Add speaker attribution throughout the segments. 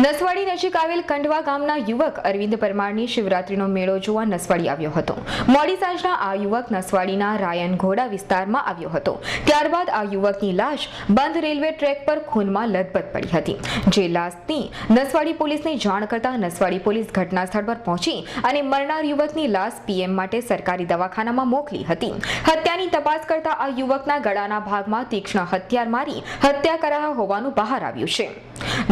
Speaker 1: નસવાડી નજીક આવેલ કંડવા ગામના યુવક અરવિંદ પરમારની શિવરાત્રીનો મેળો જોવા નસવાડી આવ્યો હતો. મોડી સાંજના આ યુવક નસવાડીના રાયન ઘોડા વિસ્તારમાં આવ્યો હતો. ત્યારબાદ આ યુવકની લાશ બંધ રેલવે ટ્રેક પર ખૂનમાં લથબથ પડી હતી. જે લાશની નસવાડી પોલીસને જાણ કરતા નસવાડી પોલીસ ઘટના સ્થળ પર પહોંચી અને મરનાર યુવકની લાશ પીએમ માટે સરકારી દવાખાનામાં મોકલી હતી. હત્યાની તપાસ કરતા આ યુવકના ગળાના ભાગમાં તીક્ષ્ણ હથિયાર મારી હત્યા કરાયા હોવાનું બહાર આવ્યું છે.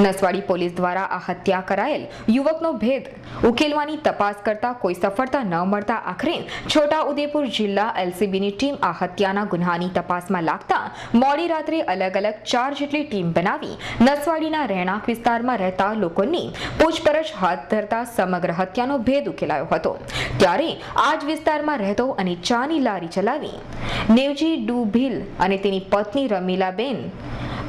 Speaker 1: નસવાડી પોલીસ દ્વારા આ હત્યા કરાયેલ યુવકનો ભેદ ઉકેલવાની તપાસ કરતા કોઈ સફળતા ન મળતા આખરે છોટા ઉદેપુર જિલ્લા એલસીબીની ટીમ આ હત્યાના ગુન્હાની તપાસમાં લાગતા મોડી રાત્રે અલગ અલગ ચાર જેટલી ટીમ બનાવી નસવાડીના રહેણાંક વિસ્તારમાં રહેતા લોકોની પૂછપરછ હાથ ધરતા સમગ્ર હત્યાનો ભેદ ઉકેલાયો હતો. ત્યારે આ જ વિસ્તારમાં રહેતો અને ચાની લારી ચલાવી નેવજી ડુભીલ અને તેની પત્ની રમીલાબેન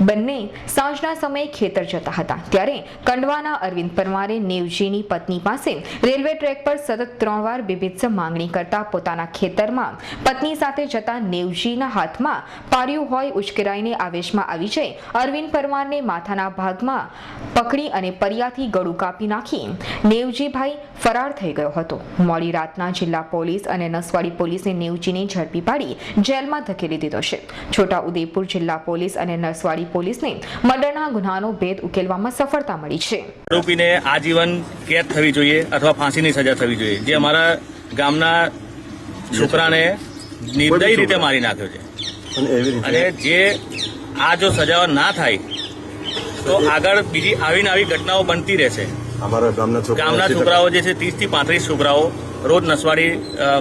Speaker 1: બંને સાંજના સમયે ખેતર જતા હતા. ત્યારે કંડવાના અરવિંદ પરમારે નેવજીની પત્ની પાસે રેલવે ટ્રેક પર સતત ત્રણ વાર બીભત્સ માંગણી કરતા પોતાના ખેતરમાં પત્ની સાથે જતા નેવજીના હાથમાં પાર્યું હોય ઉશ્કેરાઈને આવેશમાં આવી જઈ અરવિંદ પરમારને માથાના ભાગમાં પકડી અને પરિયાથી ગળું કાપી નાખી નેવજીભાઈ ફરાર થઈ ગયો હતો. મોડી રાતના જિલ્લા પોલીસ અને નસવાડી પોલીસે નેવજીને ઝડપી પાડી જેલમાં ધકેલી દીધો છે. છોટા ઉદેપુર જિલ્લા પોલીસ અને નસવાડી પોલીસને મર્ડરના ગુનાનો ભેદ ઉકેલવામાં સફળતા મળી છે.
Speaker 2: આરોપીને આજીવન કેદ થવી જોઈએ અથવા ફાંસીની સજા થવી જોઈએ જે અમારા ગામના છોકરાને નિર્દય રીતે મારી નાખ્યો છે.
Speaker 3: અને
Speaker 2: જે આ જો સજાઓ ના થાય તો આગળ બીજી આવી આવી ઘટનાઓ બનતી રહેશે.
Speaker 3: અમારા ગામના
Speaker 2: છોકરાઓ જે છે ત્રીસથી પાંત્રીસ છોકરાઓ રોજ નસવાડી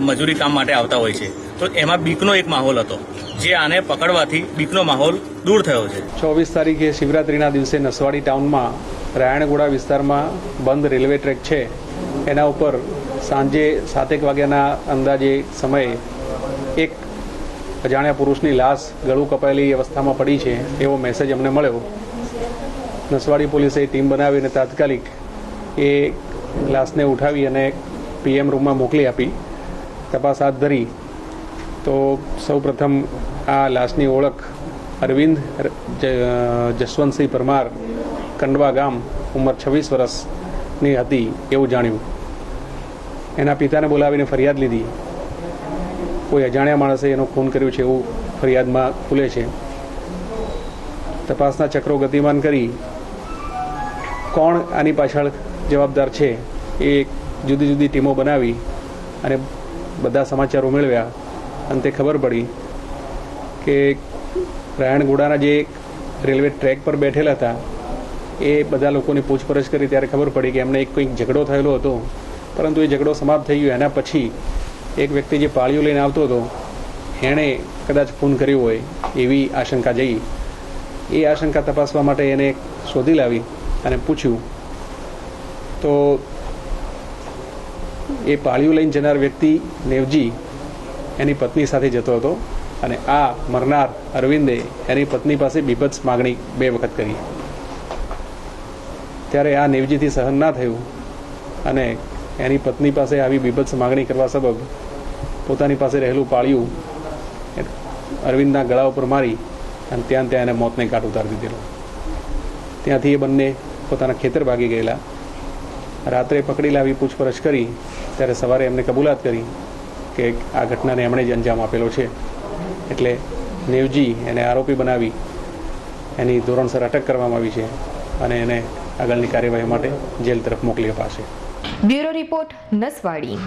Speaker 2: મજૂરી કામ માટે આવતા હોય છે. તો એમાં બીકનો એક માહોલ હતો, જે આને પકડવાથી બીકનો માહોલ દૂર થયો છે.
Speaker 4: ચોવીસ તારીખે શિવરાત્રિના દિવસે નસવાડી ટાઉનમાં રાયણગોડા વિસ્તારમાં બંધ રેલવે ટ્રેક છે. એના ઉપર સાંજે સાતેક વાગ્યાના અંદાજે સમયે એક અજાણ્યા પુરુષની લાશ ગળું કપાયેલી અવસ્થામાં પડી છે એવો મેસેજ અમને મળ્યો. નસવાડી પોલીસે ટીમ બનાવીને તાત્કાલિક એ લાશને ઉઠાવી અને પીએમ રૂમમાં મોકલી આપી. તપાસ હાથ ધરી તો સૌપ્રથમ આ લાશની ઓળખ અરવિંદ જસવંતસિંહ પરમાર કંડવા ગામ ઉંમર છવ્વીસ વર્ષની હતી એવું જાણ્યું. એના પિતાને બોલાવીને ફરિયાદ લીધી. કોઈ અજાણ્યા માણસે એનું ખૂન કર્યું છે એવું ફરિયાદમાં ખુલે છે. તપાસના ચક્રો ગતિમાન કરી કોણ આની પાછળ જવાબદાર છે એ જુદી જુદી ટીમો બનાવી અને બધા સમાચારો મેળવ્યા અંતે ખબર પડી કે રાયણગુડાના જે રેલવે ટ્રેક પર બેઠેલા હતા, એ બધા લોકોની પૂછપરછ કરી ત્યારે ખબર પડી કે એમને એક કંઈક ઝઘડો થયેલો હતો. પરંતુ એ ઝઘડો સમાપ્ત થઈ ગયો. એના પછી એક વ્યક્તિ જે પાળીઓ લઈને આવતો હતો, એણે કદાચ ફોન કર્યો હોય એવી આશંકા જઈ. એ આશંકા તપાસવા માટે એને શોધી લાવી અને પૂછ્યું, તો એ પાળીઓ લઈને જનાર વ્યક્તિ નેવજી એની પત્ની સાથે જતો હતો અને આ મરનાર અરવિંદે એની પત્ની પાસે બીભત્સ માગણી બે વખત કરી. ત્યારે આ નેવજીથી સહન ના થયું અને એની પત્ની પાસે આવી બીભત્સ માગણી કરવા સબબ પોતાની પાસે રહેલું પાળિયું અરવિંદના ગળા ઉપર મારી અને ત્યાં ત્યાં એને મોતને ઘાટ ઉતારી દીધેલો. ત્યાંથી એ બંને પોતાના ખેતર ભાગી ગયેલા. રાત્રે પકડી લાવી પૂછપરછ કરી, ત્યારે સવારે એમને કબૂલાત કરી કે આ ઘટનાને એમણે જ અંજામ આપેલો છે. એટલે નેવજી એને આરોપી બનાવી, એની ધોરણસર અટક કરવામાં આવી છે અને એને આગળની કાર્યવાહી માટે જેલ તરફ મોકલી અપાશે.
Speaker 1: Bureau report Naswadi.